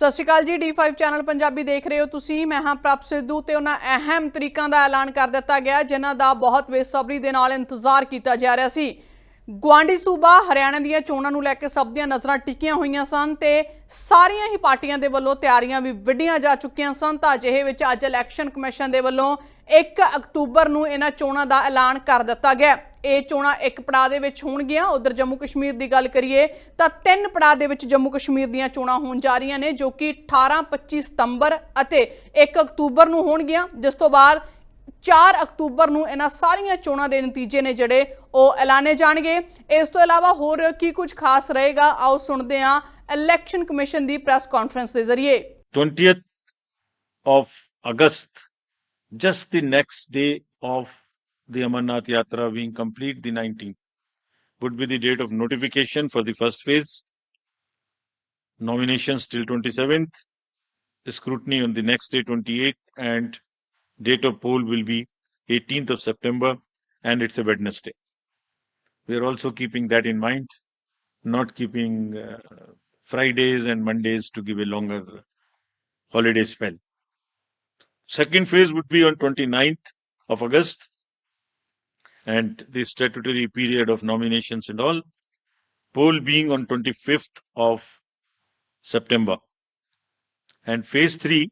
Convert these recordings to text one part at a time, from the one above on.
ਸਤਿ ਸ਼੍ਰੀ ਅਕਾਲ ਜੀ D5 channel Punjabi ਦੇਖ ਰਹੇ ਹੋ ਤੁਸੀਂ ਮੈਂ ਹਾਂ ਪ੍ਰਭ ਸਿੱਧੂ ਤੇ ਉਹਨਾਂ ਅਹਿਮ ਤਰੀਕਾਂ ਦਾ ਐਲਾਨ ਕਰ ਦਿੱਤਾ ਗਿਆ ਜਿਨ੍ਹਾਂ ਦਾ ਬਹੁਤ ਬੇਸਬਰੀ ਦੇ ਨਾਲ ਇੰਤਜ਼ਾਰ ਕੀਤਾ ਜਾ ਰਿਹਾ ਸੀ ਗਵਾਂਡੀ ਸੂਬਾ ਹਰਿਆਣਾ ਦੀਆਂ ਚੋਣਾਂ ਨੂੰ ਲੈ ਕੇ ਸਭ ਦੀਆਂ ਨਜ਼ਰਾਂ ਟਿਕੀਆਂ ਹੋਈਆਂ ਸਨ ਤੇ ਸਾਰੀਆਂ ਹੀ ਪਾਰਟੀਆਂ ਦੇ ਵੱਲੋਂ ਤਿਆਰੀਆਂ ਵੀ ਵਿੱਢੀਆਂ ਜਾ ਚੁੱਕੀਆਂ ਸਨ ਤਾਂ ਅਜਿਹੇ ਵਿੱਚ ਅੱਜ ਇਲੈਕਸ਼ਨ ਕਮਿਸ਼ਨ ਦੇ ਵੱਲੋਂ 1 ਅਕਤੂਬਰ ਨੂੰ ਇਹਨਾਂ ਚੋਣਾਂ ਦਾ ਐਲਾਨ ਕਰ ਦਿੱਤਾ ਗਿਆ ਇਹ ਚੋਣਾਂ ਇੱਕ ਪੜਾਅ ਦੇ ਵਿੱਚ ਹੋਣਗੀਆਂ ਉਧਰ ਜੰਮੂ ਕਸ਼ਮੀਰ ਦੀ ਗੱਲ ਕਰੀਏ ਤਾਂ ਤਿੰਨ ਪੜਾਅ ਦੇ ਵਿੱਚ ਜੰਮੂ ਕਸ਼ਮੀਰ ਦੀਆਂ ਚੋਣਾਂ ਹੋਣ ਜਾ ਰਹੀਆਂ ਨੇ ਜੋ ਕਿ 18 25 ਸਤੰਬਰ ਅਤੇ 1 ਅਕਤੂਬਰ ਨੂੰ ਹੋਣਗੀਆਂ ਜਿਸ ਤੋਂ ਬਾਅਦ 4 ਅਕਤੂਬਰ ਨੂੰ ਇਹਨਾਂ ਸਾਰੀਆਂ ਚੋਣਾਂ ਦੇ ਨਤੀਜੇ ਨੇ ਜਿਹੜੇ ਉਹ ਐਲਾਨੇ ਜਾਣਗੇ ਇਸ ਤੋਂ ਇਲਾਵਾ ਹੋਰ ਕੀ ਕੁਝ ਖਾਸ ਰਹੇਗਾ ਆਓ ਸੁਣਦੇ ਹਾਂ ਇਲੈਕਸ਼ਨ ਕਮਿਸ਼ਨ ਦੀ ਪ੍ਰੈਸ ਕਾਨਫਰੰਸ ਦੇ ਜ਼ਰੀਏ 20th of August just the next day of the Amarnath Yatra being complete the 19th would be the date of notification for the first phase, nominations till 27th, scrutiny on the next day 28th and date of poll will be 18th of September and it's a Wednesday. We are also keeping that in mind, not keeping uh, Fridays and Mondays to give a longer holiday spell. Second phase would be on 29th of August and the statutory period of nominations and all. Poll being on 25th of September. And phase 3,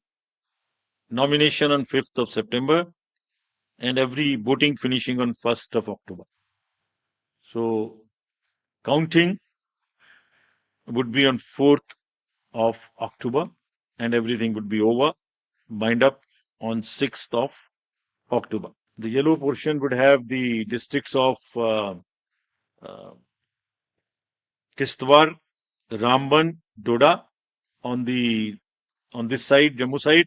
nomination on 5th of September and every voting finishing on 1st of October. So, counting would be on 4th of October and everything would be over, bind up on 6th of October. The yellow portion would have the districts of uh, uh, Kistwar, Ramban, Doda on the on this side, Jammu side,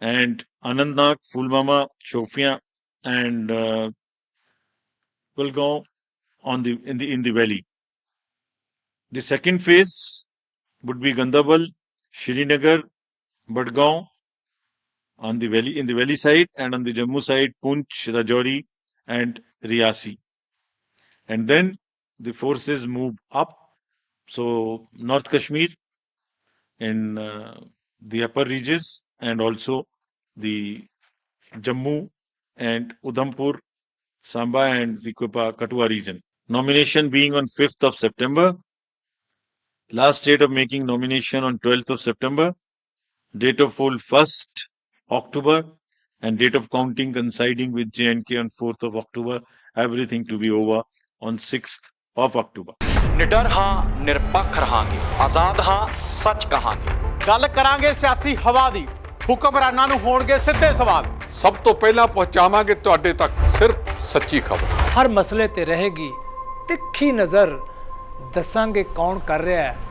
and Anandnag, Fulmama, Shofia, and uh, Kulgaon on the in the in the valley. The second phase would be Gandhabal, Srinagar, Badgaon, on the valley in the valley side and on the Jammu side Punch, Rajouri and Riyasi. And then the forces move up. So North Kashmir in uh, the upper ridges and also the Jammu and Udhampur, Samba and the Katua region. Nomination being on 5th of September. Last date of making nomination on 12th of September. Date of full 1st October and date of counting coinciding with JNK on 4th of October. Everything to be over on 6th of October. ਨਿਡਰ ਹਾਂ ਨਿਰਪੱਖ ਰਹਾਂਗੇ ਆਜ਼ਾਦ ਹਾਂ ਸੱਚ ਕਹਾਂਗੇ ਗੱਲ ਕਰਾਂਗੇ ਸਿਆਸੀ ਹਵਾ ਦੀ ਹੁਕਮਰਾਨਾਂ ਨੂੰ ਹੋਣਗੇ ਸਿੱਧੇ ਸਵਾਲ ਸਭ ਤੋਂ ਪਹਿਲਾਂ ਪਹੁੰਚਾਵਾਂਗੇ ਤੁਹਾਡੇ ਤੱਕ ਸਿਰਫ ਸੱਚੀ ਖਬਰ ਹਰ ਮਸਲੇ ਤੇ ਰਹੇਗੀ ਤਿੱਖੀ ਨਜ਼ਰ ਦੱਸਾਂਗੇ ਕੌਣ ਕਰ ਰਿਹਾ ਹੈ